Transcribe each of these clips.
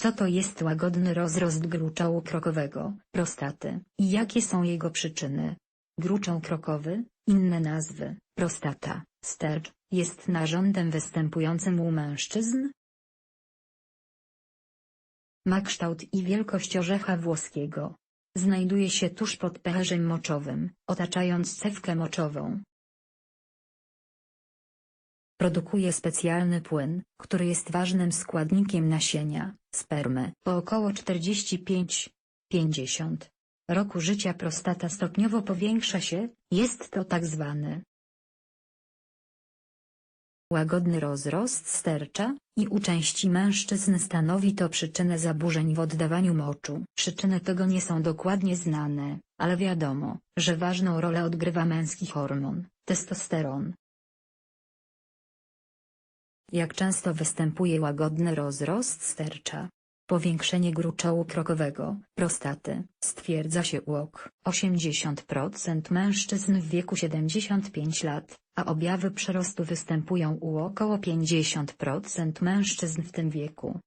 Co to jest łagodny rozrost gruczołu krokowego, prostaty, i jakie są jego przyczyny? Gruczoł krokowy, inne nazwy, prostata, stercz, jest narządem występującym u mężczyzn? Ma kształt i wielkość orzecha włoskiego. Znajduje się tuż pod pęcherzem moczowym, otaczając cewkę moczową. Produkuje specjalny płyn, który jest ważnym składnikiem nasienia, spermy. Po około 45-50 roku życia prostata stopniowo powiększa się, jest to tak zwany łagodny rozrost stercza, i u części mężczyzn stanowi to przyczynę zaburzeń w oddawaniu moczu. Przyczyny tego nie są dokładnie znane, ale wiadomo, że ważną rolę odgrywa męski hormon, testosteron. Jak często występuje łagodny rozrost stercza? Powiększenie gruczołu krokowego, prostaty, stwierdza się u ok. 80% mężczyzn w wieku 75 lat, a objawy przerostu występują u około 50% mężczyzn w tym wieku.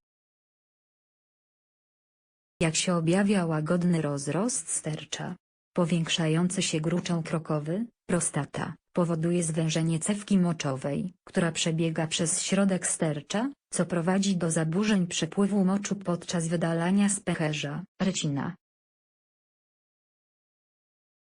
Jak się objawia łagodny rozrost stercza? Powiększający się gruczoł krokowy, prostata, powoduje zwężenie cewki moczowej, która przebiega przez środek stercza, co prowadzi do zaburzeń przepływu moczu podczas wydalania z pęcherza, recina.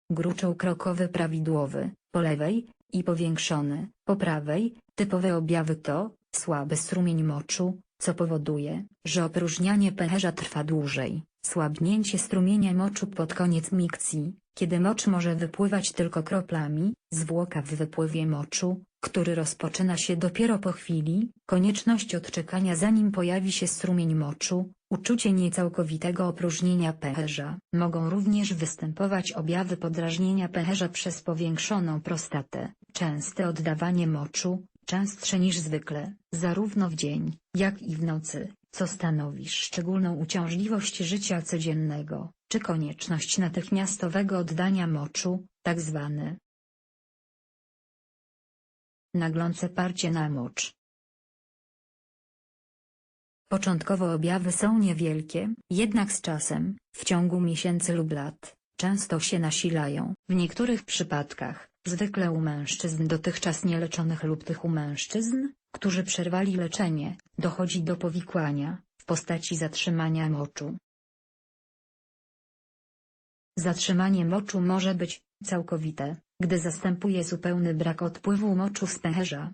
Gruczoł krokowy prawidłowy, po lewej, i powiększony, po prawej, typowe objawy to, słaby strumień moczu, co powoduje, że opróżnianie pęcherza trwa dłużej, słabnięcie strumienia moczu pod koniec mikcji, kiedy mocz może wypływać tylko kroplami, zwłoka w wypływie moczu, który rozpoczyna się dopiero po chwili, konieczność odczekania zanim pojawi się strumień moczu, uczucie niecałkowitego opróżnienia pęcherza. Mogą również występować objawy podrażnienia pęcherza przez powiększoną prostatę, częste oddawanie moczu, częstsze niż zwykle, zarówno w dzień, jak i w nocy, co stanowi szczególną uciążliwość życia codziennego, czy konieczność natychmiastowego oddania moczu, tak zwane naglące parcie na mocz. Początkowo objawy są niewielkie, jednak z czasem, w ciągu miesięcy lub lat, często się nasilają. W niektórych przypadkach, zwykle u mężczyzn dotychczas nieleczonych lub tych u mężczyzn, którzy przerwali leczenie, dochodzi do powikłania, w postaci zatrzymania moczu. Zatrzymanie moczu może być całkowite, gdy zastępuje zupełny brak odpływu moczu z pęcherza.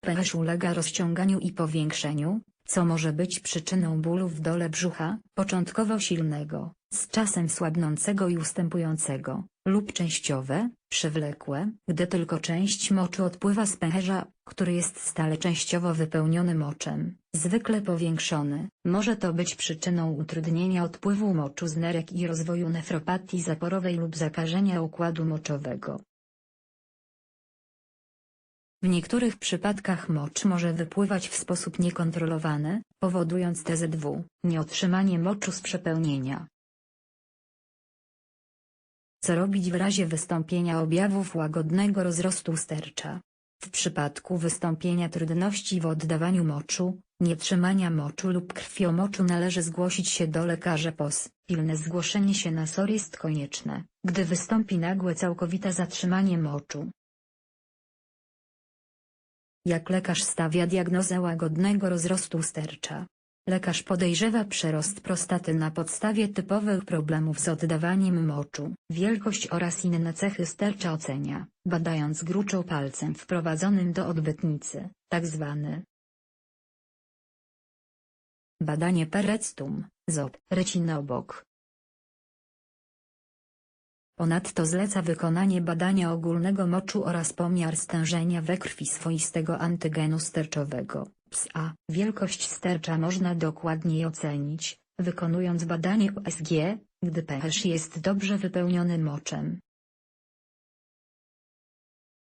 Pęcherz ulega rozciąganiu i powiększeniu, co może być przyczyną bólu w dole brzucha, początkowo silnego, z czasem słabnącego i ustępującego, lub częściowe, przewlekłe, gdy tylko część moczu odpływa z pęcherza, który jest stale częściowo wypełniony moczem, zwykle powiększony. Może to być przyczyną utrudnienia odpływu moczu z nerek i rozwoju nefropatii zaporowej lub zakażenia układu moczowego. W niektórych przypadkach mocz może wypływać w sposób niekontrolowany, powodując TZW, nieotrzymanie moczu z przepełnienia. Co robić w razie wystąpienia objawów łagodnego rozrostu stercza? W przypadku wystąpienia trudności w oddawaniu moczu, nietrzymania moczu lub krwiomoczu należy zgłosić się do lekarza POS. Pilne zgłoszenie się na SOR jest konieczne, gdy wystąpi nagłe całkowite zatrzymanie moczu. Jak lekarz stawia diagnozę łagodnego rozrostu stercza? Lekarz podejrzewa przerost prostaty na podstawie typowych problemów z oddawaniem moczu. Wielkość oraz inne cechy stercza ocenia, badając gruczoł palcem wprowadzonym do odbytnicy, tzw. Badanie perectum, ZOP, recina obok. Ponadto zleca wykonanie badania ogólnego moczu oraz pomiar stężenia we krwi swoistego antygenu sterczowego, PSA. Wielkość stercza można dokładniej ocenić, wykonując badanie USG, gdy pęcherz jest dobrze wypełniony moczem.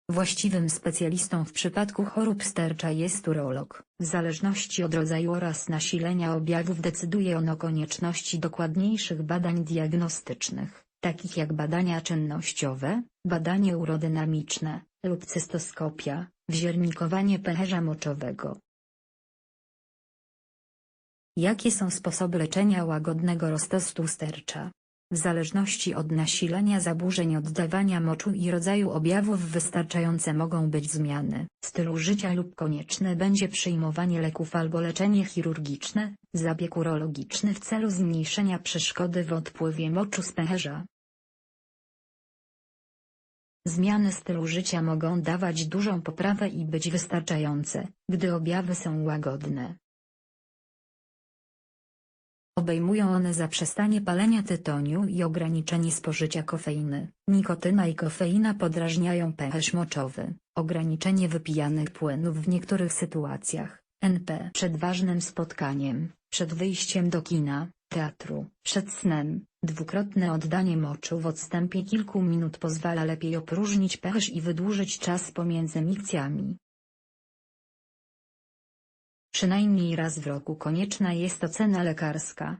Właściwym specjalistą w przypadku chorób stercza jest urolog. W zależności od rodzaju oraz nasilenia objawów decyduje on o konieczności dokładniejszych badań diagnostycznych takich jak badania czynnościowe, badanie urodynamiczne, lub cystoskopia, wziernikowanie pęcherza moczowego. Jakie są sposoby leczenia łagodnego roztostu stercza? W zależności od nasilenia zaburzeń oddawania moczu i rodzaju objawów wystarczające mogą być zmiany stylu życia lub konieczne będzie przyjmowanie leków albo leczenie chirurgiczne, zabieg urologiczny w celu zmniejszenia przeszkody w odpływie moczu z pęcherza. Zmiany stylu życia mogą dawać dużą poprawę i być wystarczające, gdy objawy są łagodne. Obejmują one zaprzestanie palenia tytoniu i ograniczenie spożycia kofeiny. Nikotyna i kofeina podrażniają pęcherz moczowy, ograniczenie wypijanych płynów w niektórych sytuacjach, NP przed ważnym spotkaniem, przed wyjściem do kina, teatru, przed snem, dwukrotne oddanie moczu w odstępie kilku minut pozwala lepiej opróżnić pęcherz i wydłużyć czas pomiędzy mikcjami. Przynajmniej raz w roku konieczna jest ocena lekarska.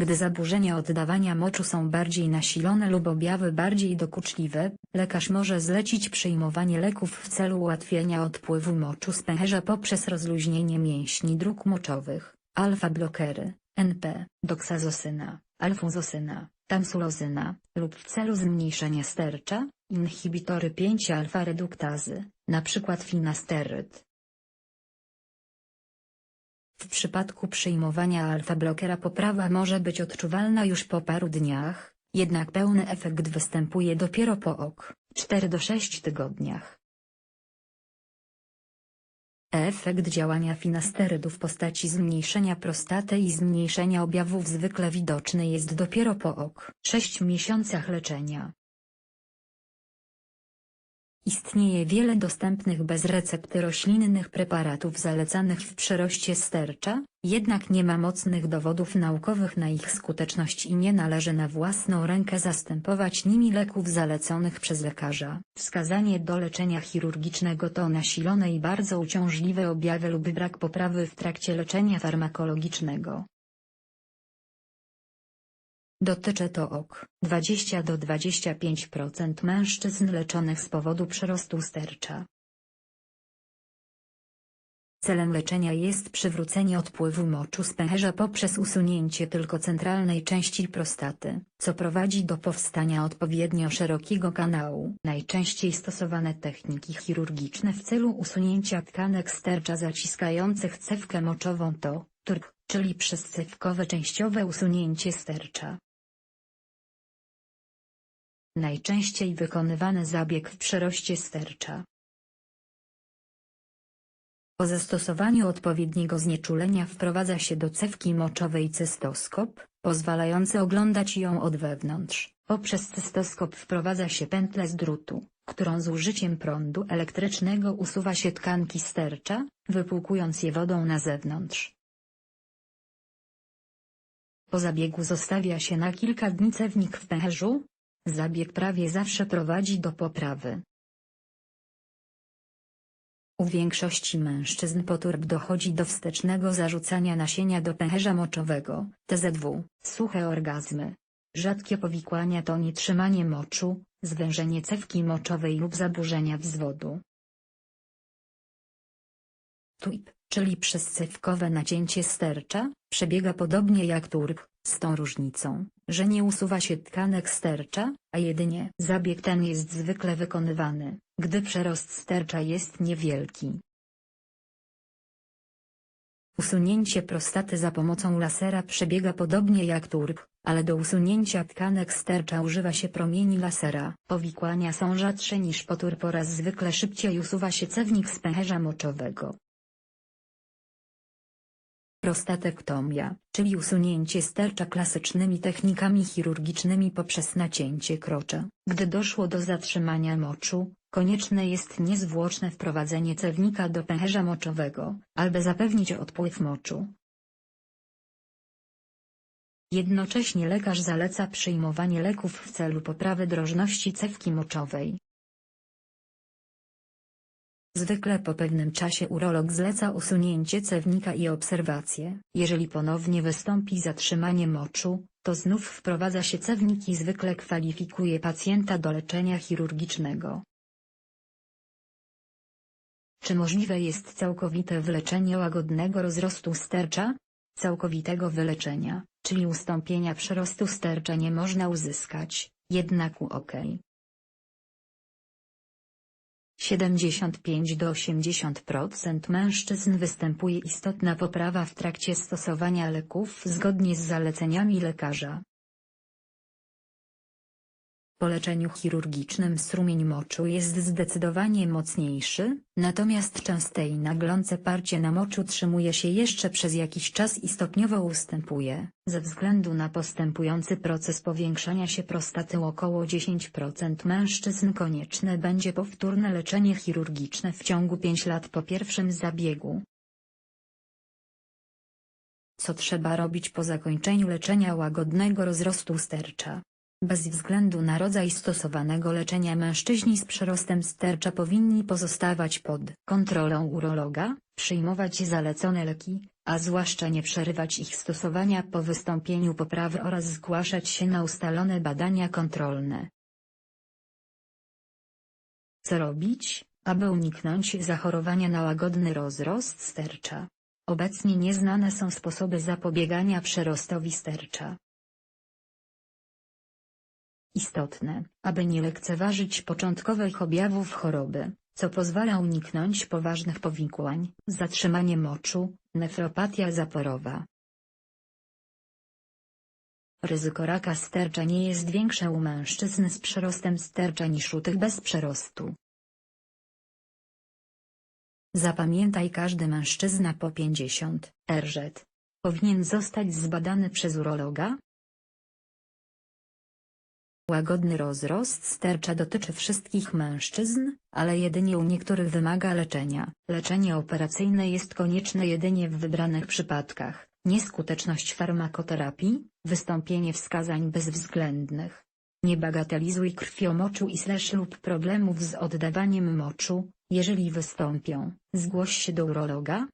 Gdy zaburzenia oddawania moczu są bardziej nasilone lub objawy bardziej dokuczliwe, lekarz może zlecić przyjmowanie leków w celu ułatwienia odpływu moczu z pęcherza poprzez rozluźnienie mięśni dróg moczowych, alfa-blokery, NP, doksazosyna, alfuzosyna, tamsulozyna, lub w celu zmniejszenia stercza, inhibitory 5-alfa-reduktazy, np. finasteryd. W przypadku przyjmowania alfa-blokera poprawa może być odczuwalna już po paru dniach, jednak pełny efekt występuje dopiero po ok. 4 do 6 tygodniach. Efekt działania finasterydu w postaci zmniejszenia prostaty i zmniejszenia objawów zwykle widoczny jest dopiero po ok. 6 miesiącach leczenia. Istnieje wiele dostępnych bez recepty roślinnych preparatów zalecanych w przeroście stercza, jednak nie ma mocnych dowodów naukowych na ich skuteczność i nie należy na własną rękę zastępować nimi leków zaleconych przez lekarza. Wskazanie do leczenia chirurgicznego to nasilone i bardzo uciążliwe objawy lub brak poprawy w trakcie leczenia farmakologicznego. Dotyczy to ok. 20 do 25% mężczyzn leczonych z powodu przerostu stercza. Celem leczenia jest przywrócenie odpływu moczu z pęcherza poprzez usunięcie tylko centralnej części prostaty, co prowadzi do powstania odpowiednio szerokiego kanału. Najczęściej stosowane techniki chirurgiczne w celu usunięcia tkanek stercza zaciskających cewkę moczową to, TURP, czyli przezcewkowe częściowe usunięcie stercza. Najczęściej wykonywany zabieg w przeroście stercza. Po zastosowaniu odpowiedniego znieczulenia wprowadza się do cewki moczowej cystoskop, pozwalający oglądać ją od wewnątrz. Poprzez cystoskop wprowadza się pętlę z drutu, którą z użyciem prądu elektrycznego usuwa się tkanki stercza, wypłukując je wodą na zewnątrz. Po zabiegu zostawia się na kilka dni cewnik w pęcherzu, Zabieg prawie zawsze prowadzi do poprawy. U większości mężczyzn po turb dochodzi do wstecznego zarzucania nasienia do pęcherza moczowego, TZW, suche orgazmy. Rzadkie powikłania to nietrzymanie moczu, zwężenie cewki moczowej lub zaburzenia wzwodu. TUIP, czyli przezcewkowe nacięcie stercza, przebiega podobnie jak turb, z tą różnicą, że nie usuwa się tkanek stercza, a jedynie zabieg ten jest zwykle wykonywany, gdy przerost stercza jest niewielki. Usunięcie prostaty za pomocą lasera przebiega podobnie jak turb, ale do usunięcia tkanek stercza używa się promieni lasera. Powikłania są rzadsze niż po turb oraz zwykle szybciej usuwa się cewnik z pęcherza moczowego. Prostatektomia, czyli usunięcie stercza klasycznymi technikami chirurgicznymi poprzez nacięcie krocza. Gdy doszło do zatrzymania moczu, konieczne jest niezwłoczne wprowadzenie cewnika do pęcherza moczowego, aby zapewnić odpływ moczu. Jednocześnie lekarz zaleca przyjmowanie leków w celu poprawy drożności cewki moczowej. Zwykle po pewnym czasie urolog zleca usunięcie cewnika i obserwację. Jeżeli ponownie wystąpi zatrzymanie moczu, to znów wprowadza się cewnik i zwykle kwalifikuje pacjenta do leczenia chirurgicznego. Czy możliwe jest całkowite wyleczenie łagodnego rozrostu stercza? Całkowitego wyleczenia, czyli ustąpienia przerostu stercza nie można uzyskać, jednak UK. 75 do 80% mężczyzn występuje istotna poprawa w trakcie stosowania leków zgodnie z zaleceniami lekarza. Po leczeniu chirurgicznym strumień moczu jest zdecydowanie mocniejszy, natomiast częste i naglące parcie na moczu utrzymuje się jeszcze przez jakiś czas i stopniowo ustępuje. Ze względu na postępujący proces powiększania się prostaty około 10% mężczyzn konieczne będzie powtórne leczenie chirurgiczne w ciągu 5 lat po pierwszym zabiegu. Co trzeba robić po zakończeniu leczenia łagodnego rozrostu stercza? Bez względu na rodzaj stosowanego leczenia mężczyźni z przerostem stercza powinni pozostawać pod kontrolą urologa, przyjmować zalecone leki, a zwłaszcza nie przerywać ich stosowania po wystąpieniu poprawy oraz zgłaszać się na ustalone badania kontrolne. Co robić, aby uniknąć zachorowania na łagodny rozrost stercza? Obecnie nieznane są sposoby zapobiegania przerostowi stercza. Istotne, aby nie lekceważyć początkowych objawów choroby, co pozwala uniknąć poważnych powikłań, zatrzymanie moczu, nefropatia zaporowa. Ryzyko raka stercza nie jest większe u mężczyzn z przerostem stercza niż u tych bez przerostu. Zapamiętaj każdy mężczyzna po 50 RZ powinien zostać zbadany przez urologa, Łagodny rozrost stercza dotyczy wszystkich mężczyzn, ale jedynie u niektórych wymaga leczenia. Leczenie operacyjne jest konieczne jedynie w wybranych przypadkach. Nieskuteczność farmakoterapii, wystąpienie wskazań bezwzględnych. Nie bagatelizuj krwiomoczu i slash lub problemów z oddawaniem moczu, jeżeli wystąpią, zgłoś się do urologa,